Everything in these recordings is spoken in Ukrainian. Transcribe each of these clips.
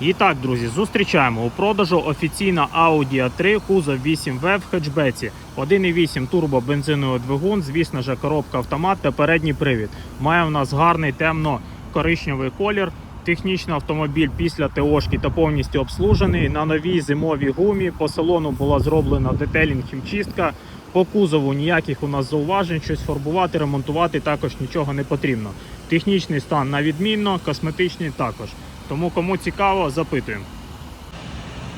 І так, друзі, зустрічаємо у продажу офіційна Audi A3 кузов 8W в хетчбеці. 1,8 турбо бензиновий двигун, звісно ж, коробка автомат та передній привід. Має у нас гарний темно-коричневий колір. Технічний автомобіль після ТОшки та повністю обслужений. На новій зимовій гумі. По салону була зроблена детелінг хімчистка. По кузову ніяких у нас зауважень, щось фарбувати, ремонтувати також нічого не потрібно. Технічний стан на відмінно, косметичний також. Тому кому цікаво, запитуємо.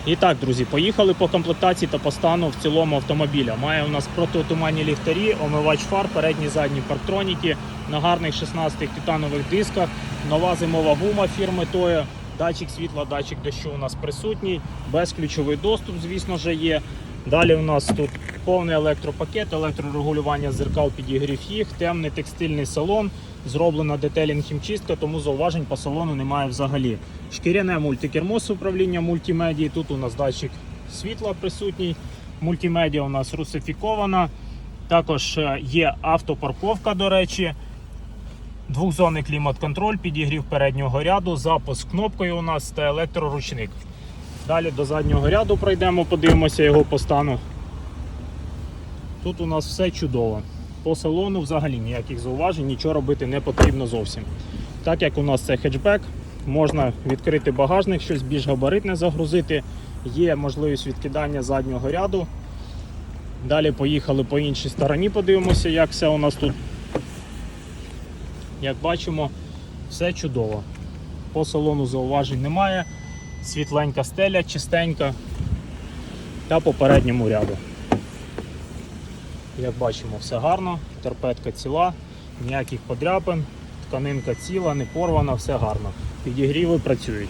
І так, друзі, поїхали по комплектації та по стану в цілому автомобіля. Має у нас протиотуманні ліхтарі, омивач фар, передні задні парктроніки на гарних 16 титанових дисках, нова зимова гума фірми Toyo, датчик світла, датчик дощу у нас присутній, безключовий доступ, звісно ж, є. Далі у нас тут повний електропакет, електрорегулювання зеркал, підігрів їх, темний текстильний салон, зроблена детелінг хімчистка, тому зауважень по салону немає взагалі. Шкіряне мультикермо з управління мультимедії. Тут у нас датчик світла присутній. Мультимедіа у нас русифікована. Також е, є автопарковка, до речі. Двохзонний клімат-контроль, підігрів переднього ряду, запуск кнопкою у нас та електроручник. Далі до заднього ряду пройдемо, подивимося його по стану. Тут у нас все чудово. По салону взагалі ніяких зауважень, нічого робити не потрібно зовсім. Так як у нас це хетчбек, можна відкрити багажник, щось більш габаритне загрузити. Є можливість відкидання заднього ряду. Далі поїхали по іншій стороні, подивимося, як все у нас тут. Як бачимо, все чудово. По салону зауважень немає. Світленька стеля, чистенька та по передньому ряду. Як бачимо, все гарно, терпетка ціла, ніяких подряпин, тканинка ціла, не порвана, все гарно. Підігріви працюють.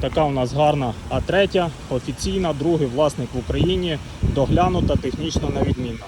Така у нас гарна А3, офіційна, другий власник в Україні, доглянута технічно на відмінно.